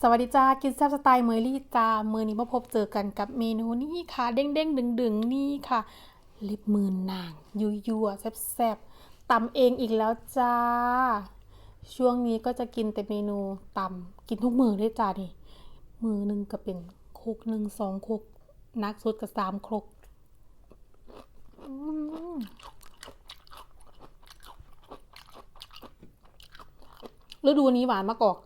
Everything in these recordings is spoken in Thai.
สวัสดีจ้ากินแซ่บสไตล์เมยลี่จ้ามือนี้มาพบเจอกันกับเมนูนี่ค่ะ เด้งเด้งดึงดึงนี่ค่ะ ลิปมือนางยัวยัวๆแซ่บๆตำเองอีกแล้วจ้า ช่วงนี้ก็จะกินแต่เมนูตำกินทุกมือเลยจ้านี่มือหนึ่งก็เป็นโคกหนึ่งสองโคกนักสุดกับสามโคกฤดูนี้หวานมากอก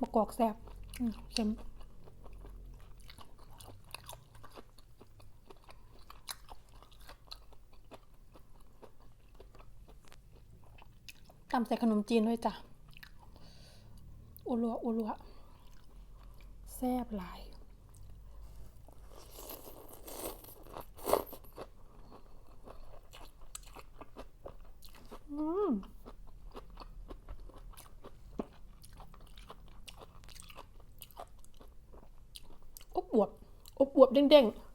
มะกอกแซ่บเค็มตำใส่ขนมจีนด้วยจ้ะอุลัวอุลัวแซ่บหลาย อืม อบอวบ อบอวบเด้งๆ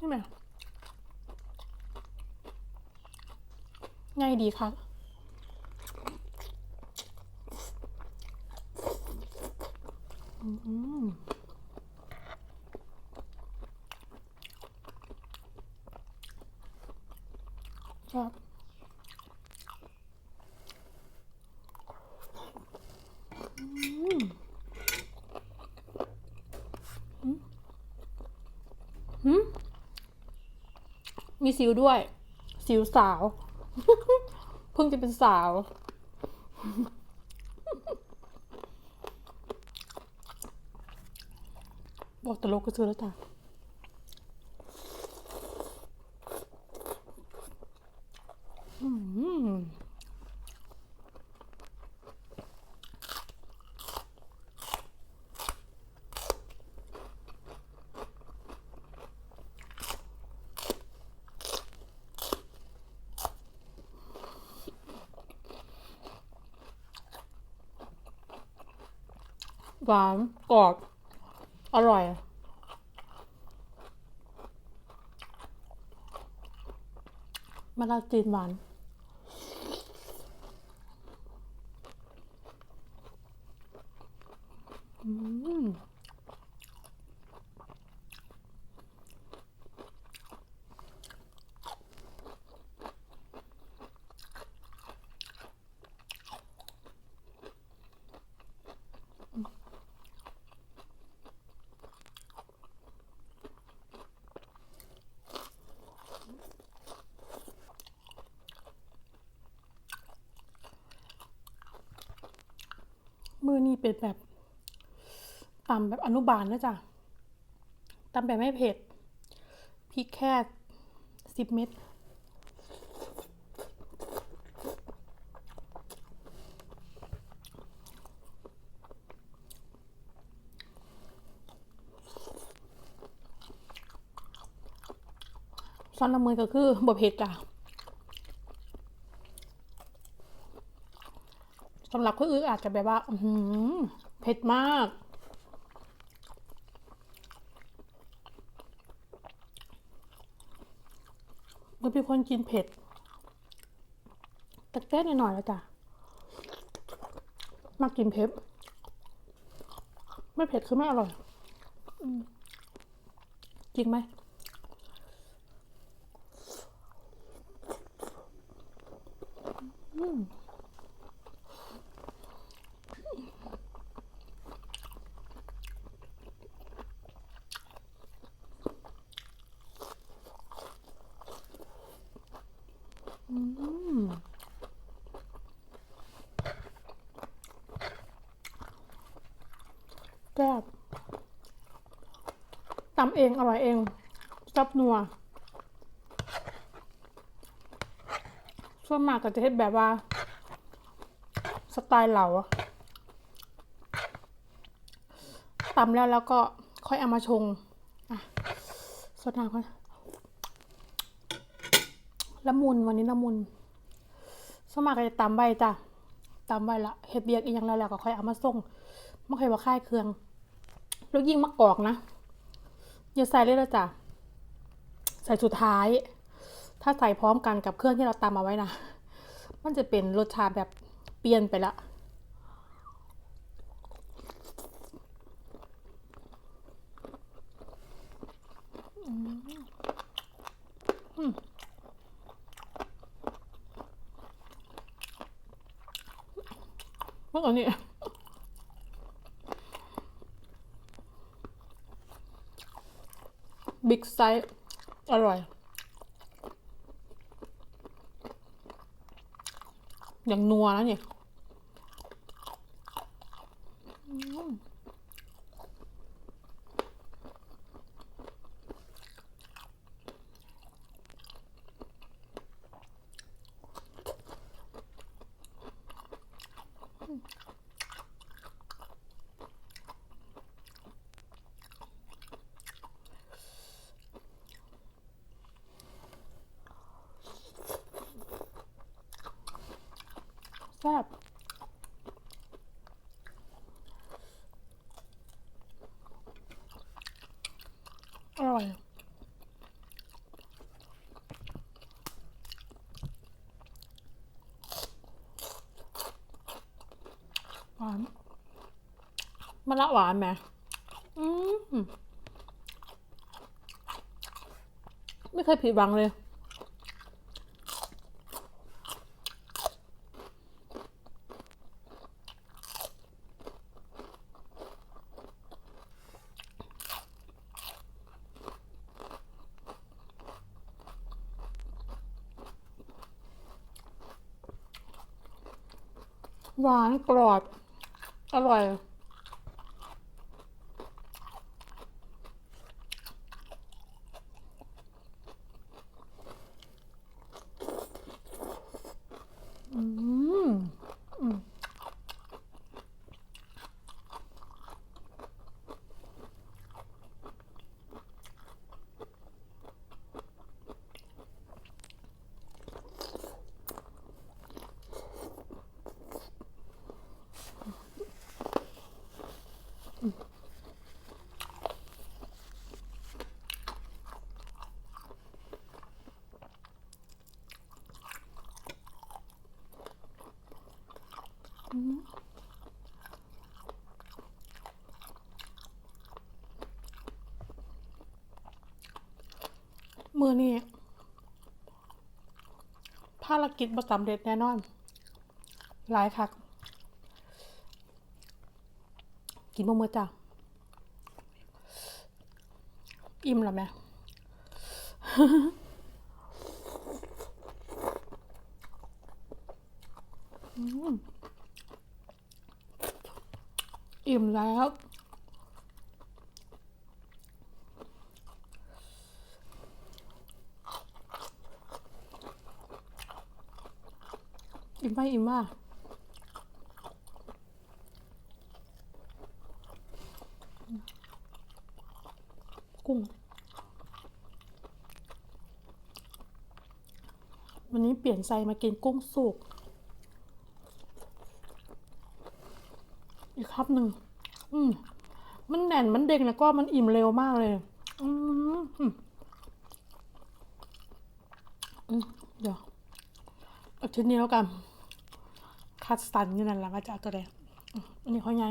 นี่ไหม ง่ายดีค่ะ อืมครับมีสิวด้วยสิวสาว เพิ่งจะเป็นสาว บอกตลกก็ซื้อแล้วจ้ะอืม หวานกรอบ อร่อย มะนาวจีนหวานอืม มือ นี่เป็นแบบตำแบบอนุบาลนะจ๊ะตำแบบไม่เผ็ดพริกแค่สิบเม็ดซอนละมือก็คือบะเผ็ดจ้ะ สำหรับคนอื่นอาจจะแบบว่าอือหือเผ็ดมาก มันเป็นคนกินเผ็ดแต่แก้หน่อยๆแล้วจ้ะมากินเผ็ด ไม่เผ็ดคือไม่อร่อยอืมจริงไหมอืม อืม แซ่บตำเองอร่อยเองซับนัวส่วนมากก็จะเฮ็ดแบบว่า สไตล์เหล่าตำแล้วแล้วก็ค่อยเอามาชงอะสดน้ำก่อนละมุนวันนี้ละมุนสวนมัครก็จะตำใบจ้ะตำใบละเฮ็ดเบียกอีกอย่างแล้วแล้วก็ค่อยเอามาส่งไม่เคยว่าค่ายเครื่อง แล้วยิ่งมะกอกนะอย่าใส่เลยละจ้ะใส่สุดท้าย ถ้าใส่พร้อมกันกับเครื่องที่เราตำเอาไว้นะมันจะเป็นรสชาติแบบเปลี่ยนไปละเมื่อก่อนนี้ บิ๊กไซส์อร่อย อย่างนัวนะเนี่ยอืม ซ่บอร่อยหวานมะละหวานไหมอืมไม่เคยผิดหวังเลย หวานกรอบ อร่อย อืมอืม มือนี่ภารกิจประสำเร็จแน่นอน หลายคัก กินบ่มือจ้ะ อิ่มแล้วแม่อืมอิ่มแล้ว อิ่มไปอิ่มมากกุ้ง วันนี้เปลี่ยนใจมากินกุ้งสุก อีกครับหนึ่ง อืม มันแน่นมันเด้งแล้วก็มันอิ่มเร็วมากเลย อืมอืมอืมเดี๋ยวเอาชิ้นนี้แล้วกัน คัดสันอยู่นั่นแหละว่าจะเอาตัวใดงอันนี้เขาใหญ่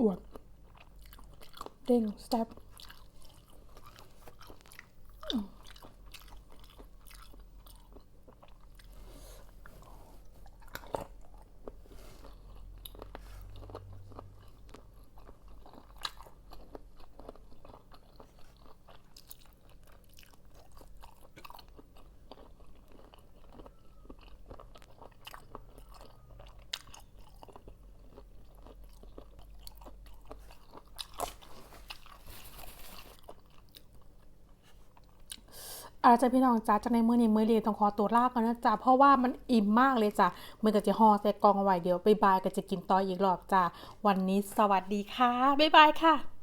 อวดเด้งสเต็ป อาจจะพี่น้องจ้าจากในมื้อนี้มือเรียนต้องขอตัวลาก่อนนะจ้าเพราะว่ามันอิ่มมากเลยจ้ามือก็จะห่อใส่กองเอาไว้เดี๋ยวบายบายก็จะกินต่ออีกรอบจ้าวันนี้สวัสดีค่ะบ๊ายบายค่ะ